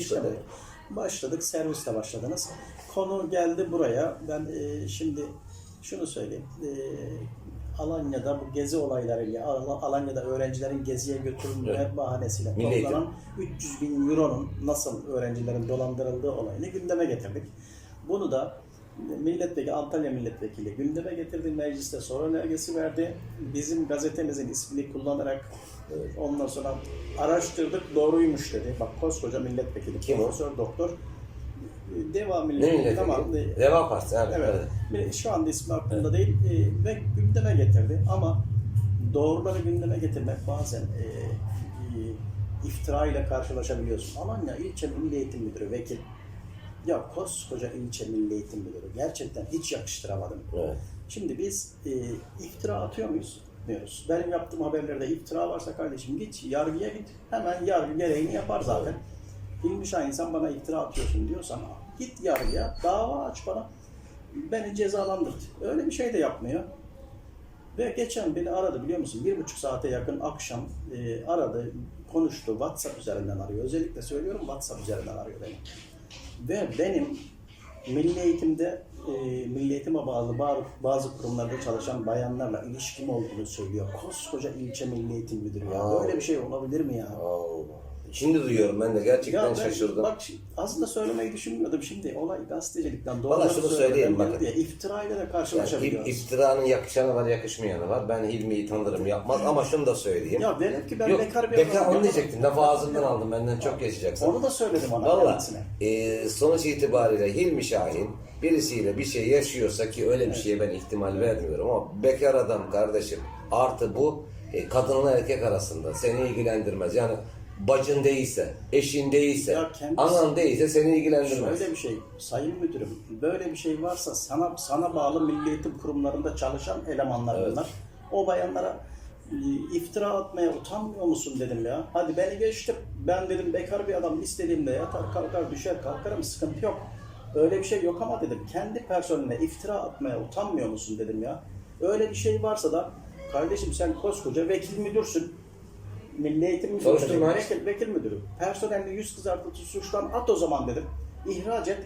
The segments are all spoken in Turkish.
İşlemedik. Başladık, servisle başladınız. Konu geldi buraya. Ben e, şimdi şunu söyleyeyim. E, Alanya'da bu gezi olaylarıyla, Al- Alanya'da öğrencilerin geziye götürülme Evet. bahanesiyle Milli toplanan 300 bin euronun nasıl öğrencilerin dolandırıldığı olayını gündeme getirdik. Bunu da milletvekili, Antalya milletvekili gündeme getirdi. Mecliste soru önergesi verdi. Bizim gazetemizin ismini kullanarak. Ondan sonra araştırdık doğruymuş dedi. Bak koskoca milletvekili, Kim o? profesör doktor. Devam Ne milletvekili milletvekili? ama e, Deva Partisi abi. Evet. Evet. Bir- Şu anda ismi aklımda değil e, ve gündeme getirdi ama doğruları gündeme getirmek bazen e, e, iftira ile karşılaşabiliyorsun. Alanya İlçe Milli Eğitim Müdürü vekil. Ya koskoca ilçe Milli Eğitim Müdürü gerçekten hiç yakıştıramadım. Evet. Şimdi biz e, iftira atıyor muyuz? Diyoruz. Benim yaptığım haberlerde iftira varsa kardeşim git yargıya git. Hemen yargı gereğini yapar zaten. Hilmi Şahin sen bana iftira atıyorsun diyorsan git yargıya dava aç bana. Beni cezalandırt. Öyle bir şey de yapmıyor. Ve geçen beni aradı biliyor musun? Bir buçuk saate yakın akşam e, aradı, konuştu. WhatsApp üzerinden arıyor. Özellikle söylüyorum WhatsApp üzerinden arıyor beni. Ve benim milli eğitimde, e, milli eğitime bağlı bazı, bazı kurumlarda çalışan bayanlarla ilişkim olduğunu söylüyor. Koskoca ilçe milli eğitim müdürü ya. Böyle bir şey olabilir mi ya? Allah. Şimdi duyuyorum ben de gerçekten Ya ben- şaşırdım. Bak aslında söylemeyi düşünmüyordum şimdi. Olay gazetecilikten doğru Valla şunu söyleyeyim bakın. diye iftirayla da Yani karşılaşabiliyoruz. if- iftiranın yakışanı var yakışmayanı var. Ben Hilmi'yi tanırım yapmaz ama şunu da söyleyeyim. ya velev ki ben Yok, bekar bir bekar onu diyecektim. Lafı ağzımdan aldım. Benden çok yaşayacaksın. Onu da söyledim ona Valla e, sonuç itibariyle Hilmi Şahin birisiyle bir şey yaşıyorsa ki öyle bir şeye ben ihtimal vermiyorum ama bekar adam kardeşim artı bu e, kadınla erkek arasında seni ilgilendirmez. Yani bacın değilse, eşin değilse, Ya kendisi- anan değilse seni ilgilendirmez. Şöyle bir şey, sayın müdürüm, böyle bir şey varsa sana sana bağlı milli eğitim kurumlarında çalışan elemanlar Evet. bunlar. O bayanlara iftira atmaya utanmıyor musun dedim ya. Hadi beni geçtim. Ben dedim bekar bir adam istediğimde yatar kalkar düşer kalkarım sıkıntı yok. Öyle bir şey yok ama dedim kendi personeline iftira atmaya utanmıyor musun dedim ya. Öyle bir şey varsa da kardeşim sen koskoca vekil müdürsün. Milli Eğitim Müdürü, Soruşturma vekil, vekil müdürü. Personelli yüz kızartıcı suçtan at o zaman dedim. İhraç et.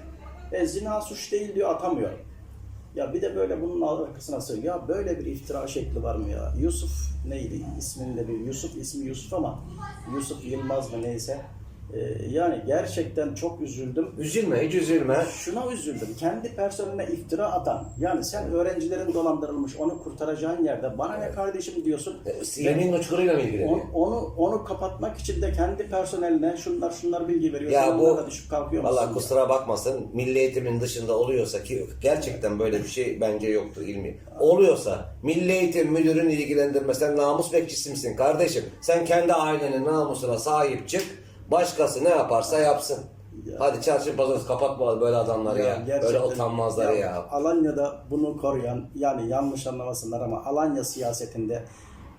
E, zina suç değil diyor atamıyor. Ya bir de böyle bunun arkasına söylüyor. Ya böyle bir iftira şekli var mı ya? Yusuf neydi? İsmini de bir Yusuf ismi Yusuf ama Yusuf Yılmaz mı neyse. E, yani gerçekten çok üzüldüm. Üzülme, hiç üzülme. Şuna üzüldüm. Kendi personeline iftira atan. Yani sen öğrencilerin dolandırılmış onu kurtaracağın yerde bana ne kardeşim diyorsun. E, Yemin uçkuruyla mı ilgileniyor? On- Onu onu kapatmak için de kendi personeline şunlar şunlar bilgi veriyor. Ya bu onlara düşüp kalkıyor musun? Valla ya? kusura bakmasın milli eğitimin dışında oluyorsa ki gerçekten böyle bir şey bence yoktur ilmi. Oluyorsa milli eğitim müdürünü ilgilendirme sen namus bekçisi misin kardeşim? Sen kendi ailenin namusuna sahip çık. Başkası ne yaparsa yapsın. Ya. Hadi çarşı pazarı kapatma böyle adamları ya. Böyle gerçekten- utanmazları ya. Alanya'da bunu koruyan yani yanlış anlamasınlar ama Alanya siyasetinde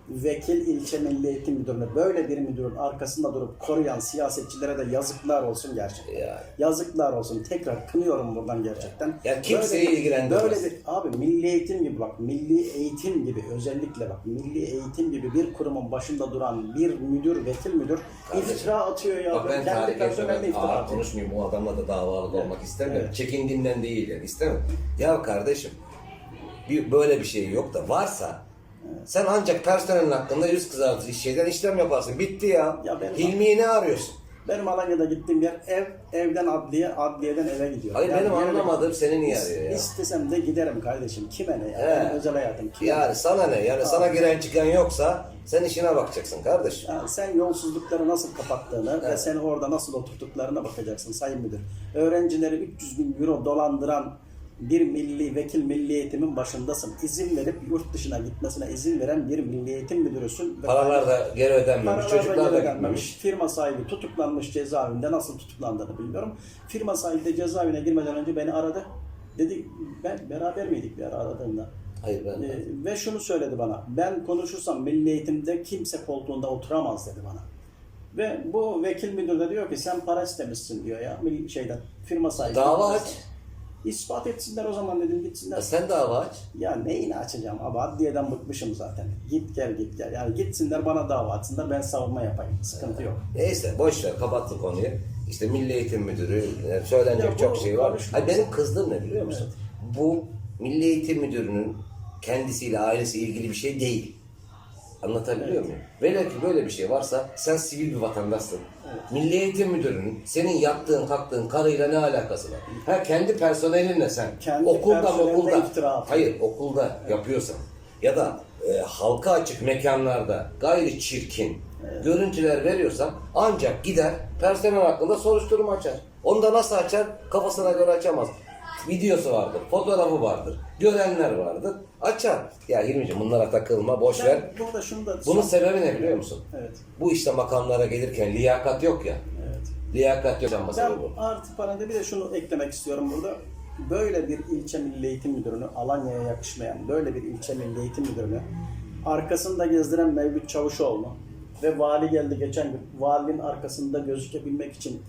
vekil ilçe milli eğitim müdürünü böyle bir müdürün arkasında durup koruyan siyasetçilere de yazıklar olsun gerçekten. Ya. Yazıklar olsun. Tekrar kınıyorum buradan gerçekten. Ya kimseyi Böyle- ilgilendirmez. Böyle bir abi milli eğitim gibi bak milli eğitim gibi özellikle bak milli eğitim gibi bir kurumun başında duran bir müdür, vekil müdür Kardeşim, iftira atıyor ya. Bak ben tarih iftira ağır konuşmayayım bu adamla da davalı olmak istemiyorum. Evet. Çekindiğimden değil yani istemiyorum. Ya kardeşim bir, böyle bir şey yok da varsa sen ancak personelin hakkında yüz kızartıcı şeyden işlem yaparsın. Bitti ya. Ya benim- Hilmi'yi ne arıyorsun? Benim Alanya'da gittiğim yer ev, evden adliye, adliyeden eve gidiyor. Hayır benim yani anlamadığım seni niye arıyor ya? İstesem de giderim kardeşim. Kime ne ya? He. Benim özel hayatım. Kime ne? Yani sana ne? Yani sana giren çıkan yoksa sen işine bakacaksın kardeş. Ya sen yolsuzlukları nasıl kapattığını ve seni orada nasıl oturttuklarına bakacaksın Sayın Müdür. Öğrencileri 300 bin euro dolandıran bir milli vekil milli eğitimin başındasın. İzin verip yurt dışına gitmesine izin veren bir milli eğitim müdürüsün. Ve Paralar da geri ödenmemiş. Paralar Çocuklar da gitmemiş. Firma sahibi tutuklanmış cezaevinde. Nasıl tutuklandığını bilmiyorum. Firma sahibi de cezaevine girmeden önce beni aradı. Dedi ben beraber miydik bir ara aradığında? Hayır ben Ee, ve şunu söyledi bana. Ben konuşursam milli eğitimde kimse koltuğunda oturamaz dedi bana. Ve bu vekil müdür de diyor ki sen para istemişsin diyor ya şeyden firma sahibi. Dava aç. İspat etsinler o zaman dedim gitsinler. Ya sen dava aç. Ya neyini açacağım abi adliyeden bıkmışım zaten. Git gel git gel. Yani gitsinler bana dava açsınlar ben savunma yapayım. Sıkıntı yok. Neyse boş ver kapattı konuyu. işte Milli Eğitim Müdürü, yani söylenecek Ya çok şey var. Hayır, benim kızdığım ne biliyor musun? Bu Milli Eğitim Müdürü'nün kendisiyle, ailesiyle ilgili bir şey değil. Anlatabiliyor muyum? Velev ki böyle bir şey varsa sen sivil bir vatandaşsın. Milli Eğitim Müdürü'nün senin yattığın kalktığın karıyla ne alakası var? Ha kendi personelinle sen Kendi okulda okulda hayır okulda yapıyorsan ya da e, halka açık mekanlarda gayri çirkin görüntüler veriyorsan ancak gider personel hakkında soruşturma açar. Onu da nasıl açar? Kafasına göre açamaz. Videosu vardır, fotoğrafı vardır, görenler vardır. Açar. Ya Hilmi'ciğim bunlara takılma, boş ver. Ben burada şunu da... Bunun sebebi ne biliyor musun? Evet. Bu işte makamlara gelirken liyakat yok ya. Evet. Liyakat yok Ben bu. artı parantez bir de şunu eklemek istiyorum burada. Böyle bir ilçe milli eğitim müdürünü, Alanya'ya yakışmayan böyle bir ilçe milli eğitim müdürünü arkasında gezdiren Mevlüt Çavuşoğlu ve vali geldi geçen gün. Valinin arkasında gözükebilmek için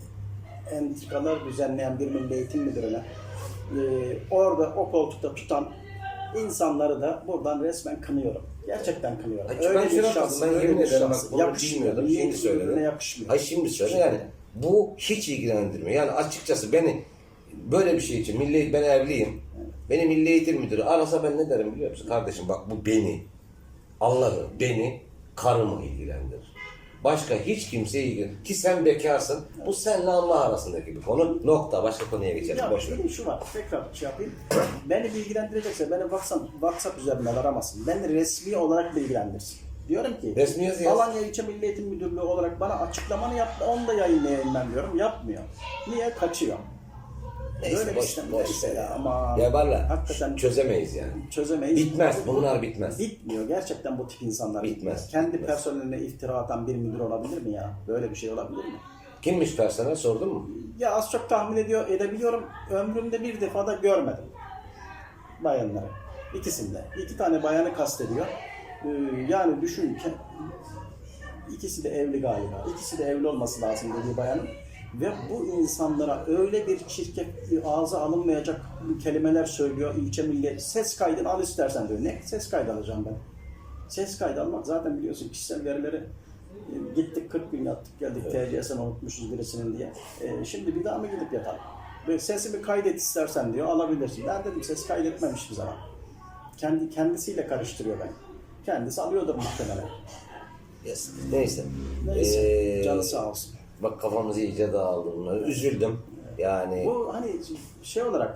entrikalar düzenleyen bir milli eğitim müdürüne e, orada o koltukta tutan insanları da buradan resmen kınıyorum. Gerçekten kınıyorum. Hayır, ben şuna şahsı, ben öyle yemin bir ederim bak bunu bilmiyordum. Şimdi söyledim. yakışmıyor. Hayır şimdi söyle yani bu hiç ilgilendirmiyor. Yani açıkçası beni böyle bir şey için milli ben evliyim. Beni milli eğitim müdürü arasa ben ne derim biliyor musun? Kardeşim bak bu beni Allah'ı beni karımı ilgilendirir. Başka hiç kimseyi ilgilendirir. Ki sen bekarsın. Bu seninle Allah arasındaki bir konu. Nokta. Başka konuya geçelim. Ya Boş ver. benim şu var, tekrar şey yapayım. beni bilgilendirecekse beni WhatsApp, WhatsApp üzerinden aramasın. Beni resmi olarak bilgilendirsin. Diyorum ki Resmi yazı yaz. Alanya İlçe Milli Eğitim Müdürlüğü olarak bana açıklamanı yap, onu da yayınlayayım ben diyorum. Yapmıyor. Niye? Kaçıyor. Neyse, Böyle boş- sistem boş neyse ya ama Ya valla hakikaten çözemeyiz yani. çözemeyiz. Bitmez, bunlar bitmez. Bitmiyor. Gerçekten bu tip insanlar Bitmez, Kendi bitmez. personeline iftira atan bir müdür olabilir mi ya? Böyle bir şey olabilir mi? Kimmiş personel sordun mu? Ya az çok tahmin ediyor, edebiliyorum. Ömrümde bir defa da görmedim bayanları. İkisinde. İki tane bayanı kastediyor. Ee, yani düşün ki ikisi de evli galiba. İkisi de evli olması lazım dediği bayanın. Ve bu insanlara öyle bir çirkef, ağza alınmayacak kelimeler söylüyor ilçe milli. Ses kaydını al istersen diyor. Ne ses kaydı alacağım ben? Ses kaydı almak zaten biliyorsun kişisel verileri e, gittik 40 gün yattık geldik TCS'ni unutmuşuz birisinin diye. E, şimdi bir daha mı gidip yatalım? Ve sesimi kaydet istersen diyor alabilirsin. Ben dedim ses kaydetmemiş bir zaman. Kendi kendisiyle karıştırıyor ben. Kendisi alıyordur muhtemelen. Yes. Neyse. Neyse. Ee, Canı sağ olsun. Bak kafamız iyice dağıldı bunları. Üzüldüm. Yani Bu hani şey olarak